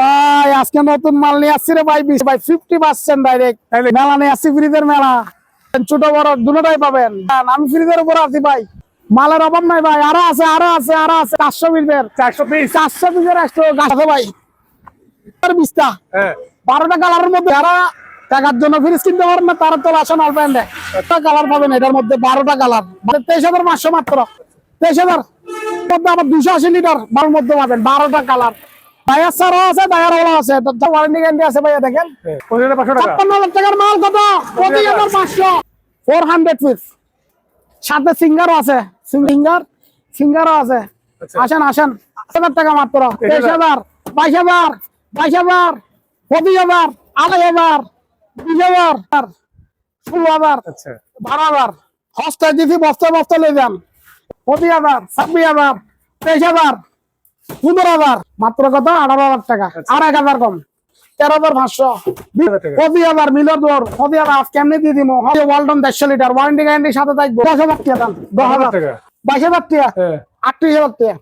ভাই আজকে নতুন মাল নিয়ে আসছি রে ভাই ভাই ফিফটি পার্সেন্ট ডাইরেক্ট মেলা নিয়ে আসছি ফ্রিজের মেলা। ছোট বড় দুটাই পাবেন। আমি ফ্রিজের উপর আছি ভাই। মালের অভাব নাই ভাই আরও আছে আরও আছে আরও আছে। চারশো পিসের। চারশো পিস। চারশো পিসের একশো গাছ আছে ভাই। বিশটা। হ্যাঁ। বারোটা কালারের মধ্যে যারা টাকার জন্য ফ্রিজ কিনতে পারেন না তারা তো আসন একটা কালার পাবেন এটার মধ্যে বারোটা কালার তেইশ হাজার পাঁচশো মাত্র। তেইশ হাজার। মধ্যে আবার দুশো আশি লিটার বারোর মধ্যে পাবেন বারোটা কালার ডায়ার সারও আছে ওলা আছে। ওয়ারেন্টি গ্যারান্টি আছে ভাইয়া দেখেন। ছাপ্পান্ন হাজার টাকার মাল কত? পঁচিশ হাজার পাঁচশো। ফোর হান্ড্রেড পিস সাথে সিঙ্গারও আছে। সিঙ্গার সিঙ্গারও আছে। আচ্ছা। আসেন আসেন। হাজার টাকা মাত্র। তেইশ হাজার বাইশ হাজার বাইশ হাজার পঁচিশ হাজার আড়াই হাজার বিশ হাজার ষোলো হাজার আচ্ছা। বারো হাজার। হস্তায় দিছি বস্তায় বস্তা লে যান। পঁচিশ হাজার ছাব্বিশ হাজার তেইশ হাজার পনেরো হাজার মাত্র কত? আঠারো হাজার টাকা। আর এক হাজার কম। তেরো হাজার পাঁচশো। বিশ হাজার টাকা। পঁচিশ হাজার মিলর দর পঁচিশ হাজার আজ কেমনি দিয়ে দিব ওয়ালটন দেড়শো লিটার। ওয়ারেন্টি গ্যারান্টি সাথে থাকব। দশ হাজার টাকা দাম। দশ হাজার। হাজার টাকা। বাইশ হাজার টাকা। আটত্রিশ হাজার টাকা।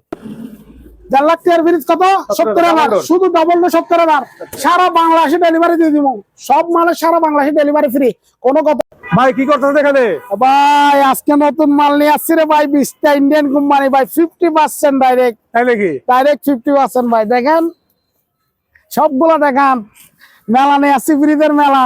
দেড় লাখ টাকার ফ্রিজ কত? সত্তর হাজার। double door। শুধু ডবল সত্তর হাজার। সারা বাংলাদেশে ডেলিভারি দিয়ে দিব সব মালের সারা বাংলাদেশে ডেলিভারি ফ্রি কোনো কথা ভাই কি করতেছেন এখানে? ভাই আজকে নতুন মাল নিয়ে আসছি রে ভাই বিশটা ইন্ডিয়ান কোম্পানি ভাই ফিফটি পার্সেন্ট ডাইরেক্ট তাই নাকি? ডাইরেক্ট ফিফটি পার্সেন্ট ভাই দেখেন। সবগুলো দেখান। মেলা নিয়ে আসছি ফ্রিজের মেলা।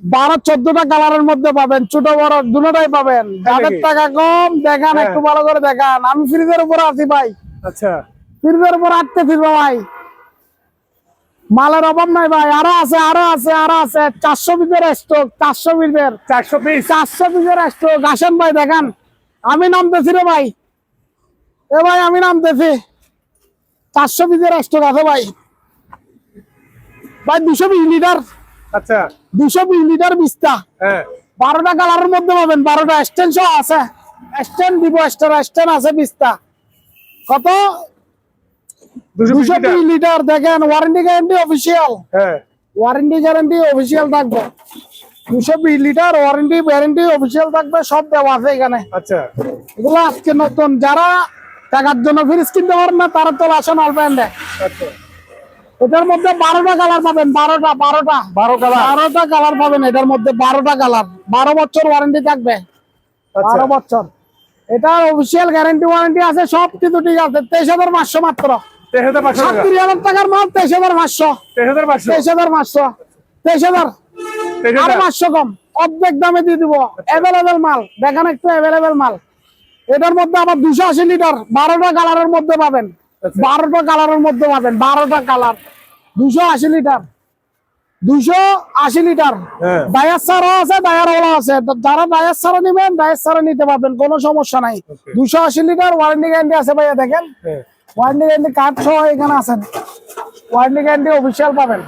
বারো চোদ্দটা কালারের মধ্যে পাবেন ছোট বড় দুটাই পাবেন। যাদের টাকা কম দেখান হ্যাঁ। একটু ভালো করে দেখান। আমি ফ্রিজের উপর আছি ভাই। আচ্ছা। ফ্রিজের উপর আটতে ফিরবো ভাই। মালের অভাব নাই ভাই আরও আছে আরও আছে আরও আছে। চারশো পিসের স্টক চারশো পিসের। চারশো পিস? চারশো পিসের স্টক আসেন ভাই দেখান। আমি নামতেছি রে ভাই। এ ভাই আমি নামতেছি। চারশো পিসের স্টক আছে ভাই। ভাই দুশো বিশ লিটার। আচ্ছা। দুশো বিশ লিটার বিস্তা হ্যাঁ। বারোটা কালারের মধ্যে পাবেন বারোটা স্ট্যান্ড আছে। স্ট্যান্ড দিব স্টার স্ট্যান্ড আছে বিস্তা কত? দুশো লিটার দেখেন ওয়ারেন্টি গ্যারান্টি অফিসিয়াল হ্যাঁ। ওয়ারেন্টি গ্যারান্টি অফিসিয়াল থাকবে। দুশো বিশ লিটার ওয়ারেন্টি গ্যারান্টি অফিসিয়াল থাকবে সব দেওয়া আছে এখানে। আচ্ছা। এগুলো আজকে নতুন। যারা টাকার জন্য ফ্রিজ কিনতে পারেন না তারা তো আসন অল্প আচ্ছা। এটার মধ্যে বারোটা কালার পাবেন বারোটা বারোটা। বারো কালার বারোটা কালার পাবেন এটার মধ্যে বারোটা কালার বারো বছর ওয়ারেন্টি থাকবে। আচ্ছা। বারো বছর। এটা অফিসিয়াল গ্যারান্টি ওয়ারেন্টি আছে সব কিছু ঠিক আছে। তেইশ হাজার পাঁচশো মাত্র। তেইশ হাজার পাঁচশো সাতত্রিশ হাজার টাকার মাল তেইশ হাজার পাঁচশো। তেইশ হাজার পাঁচশো। তেইশ হাজার পাঁচশো। তেইশ হাজার। তেইশ পাঁচশো কম। অর্ধেক দামে দিয়ে দিব। অ্যাভেলেবেল মাল। দেখেন একটু অ্যাভেলেবেল মাল। এটার মধ্যে আবার দুশো আশি লিটার বারোটা কালারের মধ্যে পাবেন। আচ্ছা। বারোটা কালারের মধ্যে পাবেন। বারোটা কালার দুশো আশি লিটার। দুশো আশি লিটার। হ্যাঁ। ডায়ার আছে ডায়ার ওলা আছে। যারা ডায়ার নিবেন ডায়ার নিতে পারবেন কোনো সমস্যা নাই। আশি লিটার ওয়ারেন্টি গ্যারান্টি আছে ভাইয়া দেখেন। হ্যাঁ। ওয়ারেন্টি গ্যারান্টি কার্ড সহ এখানে আছেন। ওয়ারেন্টি গ্যারান্টি অফিসিয়াল পাবেন।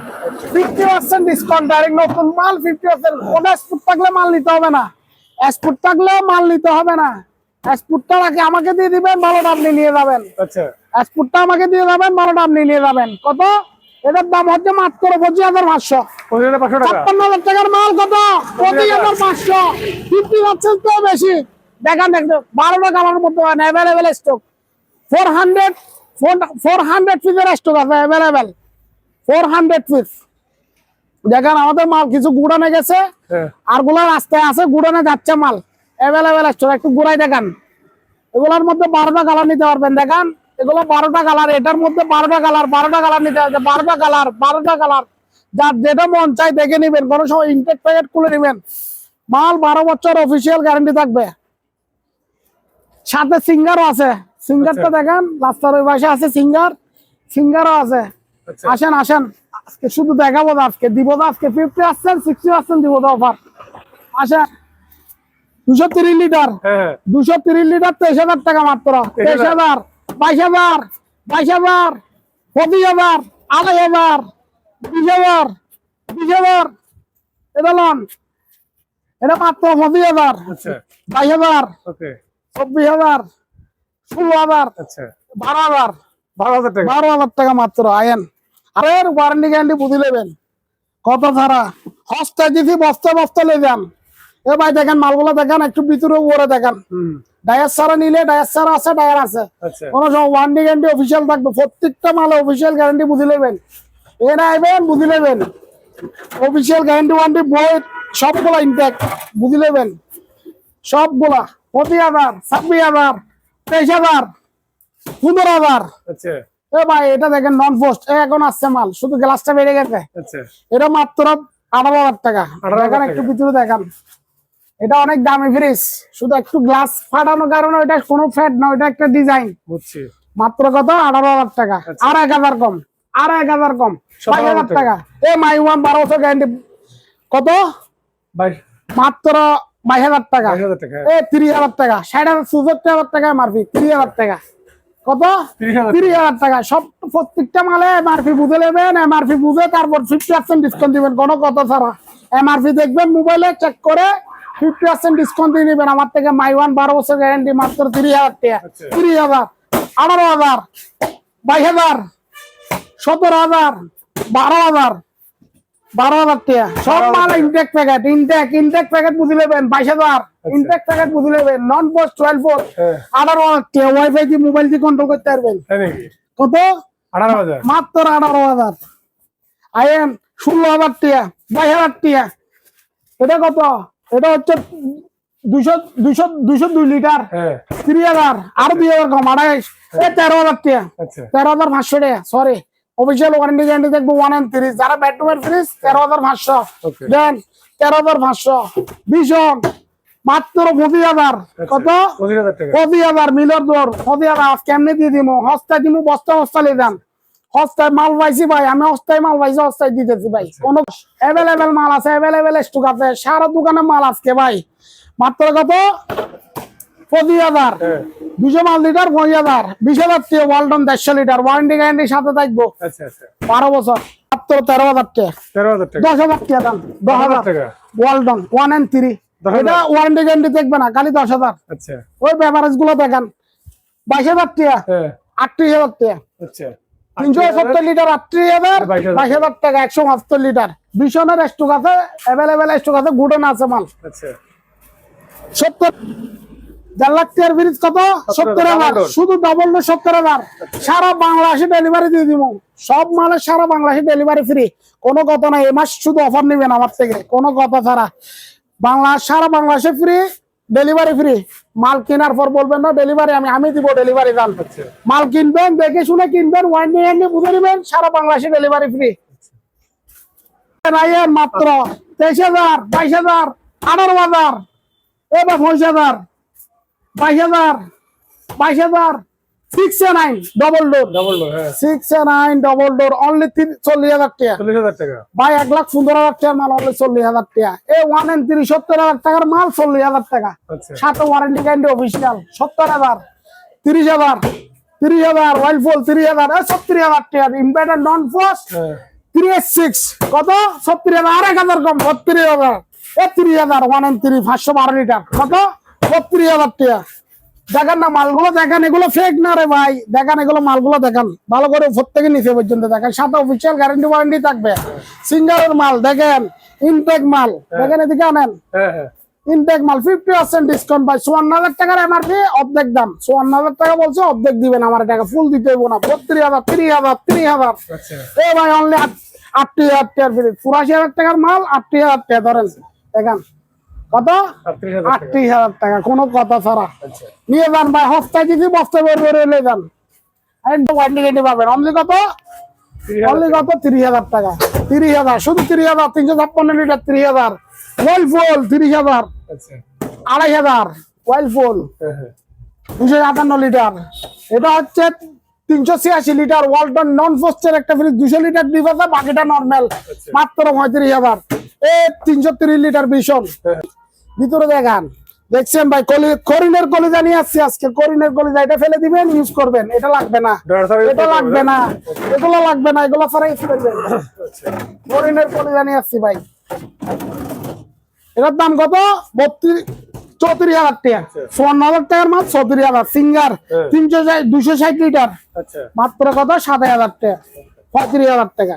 ফিফটি পার্সেন্ট ডিসকাউন্ট ডাইরেক্ট নতুন মাল ফিফটি পার্সেন্ট কোনো স্পুট থাকলে মাল নিতে হবে না। স্পুট থাকলেও মাল নিতে হবে না। আগে আমাকে দিয়ে দিবেন ভালোটা আপনি নিয়ে যাবেন। আচ্ছা। স্পুটটা আমাকে দিয়ে যাবেন ভালোটা আপনি নিয়ে যাবেন। কত? এটার দাম হচ্ছে মাত্র পঁচিশ হাজার পাঁচশো। ছাপ্পান্ন হাজার টাকার মাল কত? পঁচিশ হাজার পাঁচশো। ফিফটি পার্সেন্ট তো বেশি। দেখান দেখতে বারোটা কালারের মধ্যে available stock four hundred four hundred পিসের স্টক আছে অ্যাভেলেবেল ফোর হান্ড্রেড পিস দেখেন আমাদের মাল কিছু গুড়ানে গেছে। হ্যাঁ। আরগুলা রাস্তায় আছে গুড়ানে যাচ্ছে মাল। অ্যাভেলেবেল স্টক একটু গুড়াই দেখান। এগুলোর মধ্যে বারোটা কালার নিতে পারবেন দেখান। এগুলো বারোটা কালার এটার মধ্যে বারোটা কালার বারোটা কালার নিতে হবে। বারোটা কালার বারোটা কালার যার যেটা মন চাই দেখে নিবেন কোনো সময় ইনটেক প্যাকেট খুলে নিবেন। মাল বারো বছর অফিসিয়াল গ্যারান্টি থাকবে। সাথে সিঙ্গারও আছে। সিঙ্গারটা আচ্ছা। দেখেন রাস্তার ওই পাশে আছে সিঙ্গার। সিঙ্গারও আছে। আচ্ছা। আসেন আসেন। আজকে শুধু দেখাবো আজকে দিব আজকে। ফিফটি পার্সেন্ট সিক্সটি পার্সেন্ট দিব অফার আসেন। দুশো তিরিশ লিটার। হ্যাঁ হ্যাঁ। দুশো তিরিশ লিটার তেইশ হাজার টাকা মাত্র। তেইশ হাজার। বাইশ হাজার বাইশ হাজার পঁচিশ হাজার আড়াই হাজার বিশ হাজার বিশ হাজার। এটা লন এটা মাত্র পঁচিশ হাজার আচ্ছা। বাইশ হাজার চব্বিশ হাজার ষোলো হাজার আচ্ছা। বারো হাজার। বারো হাজার টাকা। বারো হাজার টাকা মাত্র আয়েন। আরে ওয়ারেন্টি গ্যারান্টি বুঝি নেবেন। কত ছাড়া হস্তা দিছি বস্তা বস্তা লে যান এ ভাই দেখেন মালগুলো দেখেন একটু ভিতরে উপরে দেখেন। ডায়ার ছাড়া নিলে ডায়ার ছাড়া আছে ডায়ার আছে। আচ্ছা। কোনো সময় ওয়ারেন্টি গ্যারান্টি অফিসিয়াল থাকবে প্রত্যেকটা মালে অফিসিয়াল গ্যারান্টি বুঝে নেবেন। এনে আইবেন বুঝে নেবেন। অফিসিয়াল গ্যারান্টি ওয়ারেন্টি বই সবগুলো ইনটেক বুঝে নেবেন। সবগুলা পঁচিশ হাজার ছাব্বিশ হাজার তেইশ হাজার পনেরো হাজার। আচ্ছা। এ ভাই এটা দেখেন নন পোস্ট এখন আসছে মাল শুধু গ্লাসটা বেড়ে গেছে। আচ্ছা। এটা মাত্র আঠারো হাজার টাকা। 18,000 দেখেন একটু ভিতরে দেখান। এটা অনেক দামি ফ্রিজ শুধু একটু গ্লাস ফাটানোর কারণে ওইটা কোনো ফ্যাট না ওইটা একটা ডিজাইন বুঝছি। মাত্র কত? আঠারো হাজার টাকা। আচ্ছা। আর এক হাজার কম। আর এক হাজার কম। হাজার টাকা। এ মাই ওয়ান বারোশো গ্যারান্টি কত? মাত্র বাইশ হাজার টাকা। এ তিরিশ হাজার টাকা। ষাট হাজার চৌষট্টি হাজার টাকা মারফি। তিরিশ হাজার টাকা। কত? তিরিশ হাজার তিরিশ হাজার টাকা। সব প্রত্যেকটা মালে এমআরপি বুঝে নেবেন এমআরপি বুঝে তারপর ফিফটি পার্সেন্ট ডিসকাউন্ট দিবেন। কোনো কথা ছাড়া। এমআরপি দেখবেন মোবাইলে চেক করে ফিফটি পার্সেন্ট ডিসকাউন্ট দিয়ে নেবেন। আমার থেকে মাই ওয়ান বারো বছর গ্যারান্টি মাত্র তিরিশ হাজার টাকা। আচ্ছা। তিরিশ হাজার আঠারো হাজার বাইশ হাজার সতেরো হাজার বারো হাজার বারো হাজার টাকা। সব মাল intact packet intact intact packet বুঝে নেবেন। বাইশ হাজার ইনটেক প্যাকেট বুঝে নেবেন। নন পোস্ট টুয়েলভ পোস্ট আঠারো হাজার টাকা। ওয়াইফাই দিয়ে মোবাইল দিয়ে কন্ট্রোল করতে পারবেন। কত? আঠারো হাজার। মাত্র আঠারো হাজার। আইএম ষোলো হাজার টিয়া বাইশ হাজার টিয়া এটা কত? এটা হচ্ছে দুশো দুশো দুশো দুই লিটার। হ্যাঁ। তিরিশ হাজার। আরও দুই হাজার কম আড়াইশ তেরো হাজার আচ্ছা। তেরো হাজার পাঁচশো টাকা সরি অফিসিয়াল ওয়ারেন্টি গ্যারান্টি দেখব ওয়ান এন্ড তিরিশ যারা বেডরুমের ফ্রিজ তেরো হাজার পাঁচশো। দেন তেরো হাজার পাঁচশো। ভীষণ মাত্র পঁচিশ হাজার। কত? পঁচিশ হাজার মিলর দর পঁচিশ হাজার কেমনে দিয়ে দিব হস্তায় দিব বস্তা বস্তা লিয়ে যান। হস্তায় মাল পাইছি ভাই আমি হস্তায় মাল পাইছি হস্তায় দিতেছি ভাই। কোন অ্যাভেলেবেল মাল আছে অ্যাভেলেবেল স্টক আছে। সারা দোকানে মাল আজকে ভাই। মাত্র কত? পঁচিশ হাজার। হ্যাঁ। দুশো মাল লিটার পঁচিশ হাজার। বিশ হাজার টাকা ওয়ালটন দেড়শো লিটার। ওয়ারেন্টি গ্যারান্টি সাথে থাকব। আচ্ছা আচ্ছা। বারো বছর। মাত্র তেরো হাজার টাকা তেরো হাজার দশ হাজার টাকা দাম। দশ হাজার টাকা। ওয়ালটন ওয়ান এন্ড থ্রি দশ হাজার? এটা ওয়ারেন্টি গ্যারান্টি দেখবে না খালি দশ হাজার। আচ্ছা। ওই গুলো দেখেন। বাইশ হাজার টাকা হ্যাঁ। আটত্রিশ হাজার টাকা আচ্ছা তিনশো সত্তর লিটার আটত্রিশ হাজার বাইশ হাজার। বাইশ হাজার টাকা একশো বাহাত্তর লিটার ভীষণের স্টক আছে স্টক আছে গুডন আছে মাল। আচ্ছা। সত্তর দেড় লাখ টাকার ফ্রিজ কত? সত্তর হাজার শুধু ডবল সত্তর হাজার। সারা বাংলাদেশে ডেলিভারি দিয়ে দিব। সব সারা বাংলাদেশে ডেলিভারি ফ্রি কোনো কথা নাই এ মাস শুধু অফার নেবেন আমার থেকে। কোনো কথা ছাড়া। বাংলা সারা বাংলাদেশে ফ্রি ডেলিভারি ফ্রি মাল কেনার পর বলবেন না ডেলিভারি আমি আমি দিব ডেলিভারি দাম মাল কিনবেন, দেখে শুনে কিনবেন গ্যারান্টি বুঝে নেবেন, সারা বাংলাদেশে ডেলিভারি ফ্রি মাত্র তেইশ হাজার, বাইশ হাজার, আঠারো হাজার, এবার পঁচিশ হাজার, বাইশ হাজার বাইশ হাজার six nine double door double door six nine double door only চল্লিশ হাজার টাকা। চল্লিশ হাজার টাকা। ভাই এক লাখ পনেরো হাজার টাকার মাল অনলি চল্লিশ হাজার টাকা। এ ওয়ান এন্ড তিরিশ সত্তর হাজার টাকার মাল চল্লিশ হাজার টাকা। আচ্ছা। সাথে ওয়ারেন্টি গ্যারান্টি অফিসিয়াল সত্তর হাজার তিরিশ হাজার তিরিশ হাজার ওয়াইল ফুল তিরিশ হাজার এই সত্তর হাজার টাকা। ইনভার্টার নন পোস্ট হ্যাঁ। থ্রি এইট সিক্স কত? সত্তর হাজার আর এক হাজার কম হাজার। এ তিরিশ হাজার ওয়ান এন্ড থ্রি পাঁচশো বারো লিটার কত? বত্রিশ হাজার টাকা। দেখেন না মালগুলো দেখেন এগুলো ফেক না রে ভাই। দেখেন এগুলো মালগুলো দেখেন। ভালো করে উপর থেকে নিচে পর্যন্ত দেখেন। সাথে অফিসিয়াল গ্যারান্টি ওয়ারেন্টি থাকবে। সিঙ্গারের মাল দেখেন ইনটেক মাল। দেখেন এদিকে আনেন। হ্যাঁ হ্যাঁ। ইনটেক মাল ফিফটি পার্সেন্ট ডিসকাউন্ট পাই চুয়ান্ন হাজার টাকার এমআরপি অর্ধেক দাম। চুয়ান্ন হাজার টাকা বলছে অর্ধেক দিবেন আমার টাকা। ফুল দিতে হইব না। বত্রিশ হাজার তিরিশ হাজার তিরিশ হাজার। আচ্ছা। এ ভাই অনলি আটটি হাজার টাকার ফ্রিজ চুরাশি হাজার টাকার মাল আটটি হাজার টাকা। ধরেন দেখেন। কত? আটত্রিশ হাজার টাকা। কোনো কথা ছাড়া। আচ্ছা। নিয়ে যান ভাই হস্তায় দিদি বস্তায় বের করে নিয়ে যান। ওয়ারেন্টি পাবেন। অনলি কত? অনলি কত? তিরিশ হাজার টাকা। তিরিশ হাজার শুধু তিরিশ হাজার তিনশো ছাপ্পান্ন লিটার তিরিশ হাজার। ওয়েল ফুল তিরিশ হাজার। আচ্ছা। আড়াই হাজার ওয়েল ফুল হ্যাঁ হ্যাঁ। দুশো সাতান্ন লিটার। এটা হচ্ছে তিনশো ছিয়াশি লিটার ওয়ালটন নন পোস্টের একটা ফ্রিজ দুশো লিটার ডিপ আছে বাকিটা নর্মাল মাত্র পঁয়ত্রিশ হাজার। এ তিনশো তিরিশ লিটার ভীষণ। হ্যাঁ। ভিতরে দেখান। দেখছেন ভাই কলি করিনের কলিজা নিয়ে আসছি আজকে। করিনের কলিজা এটা ফেলে দিবেন ইউজ করবেন। এটা লাগবে না। এটা লাগবে না। এগুলো লাগবে না এগুলো ছাড়া ইউজ করবেন আচ্ছা হরিণের কলিজা নিয়ে আসছি ভাই। এটার দাম কত? বত্রিশ চৌত্রিশ হাজার টাকা। চুয়ান্ন হাজার টাকার মাল চৌত্রিশ হাজার। সিঙ্গার হ্যাঁ। তিনশো দুশো ষাট লিটার। আচ্ছা। মাত্র কত? সাত হাজার টাকা। পঁয়ত্রিশ হাজার টাকা।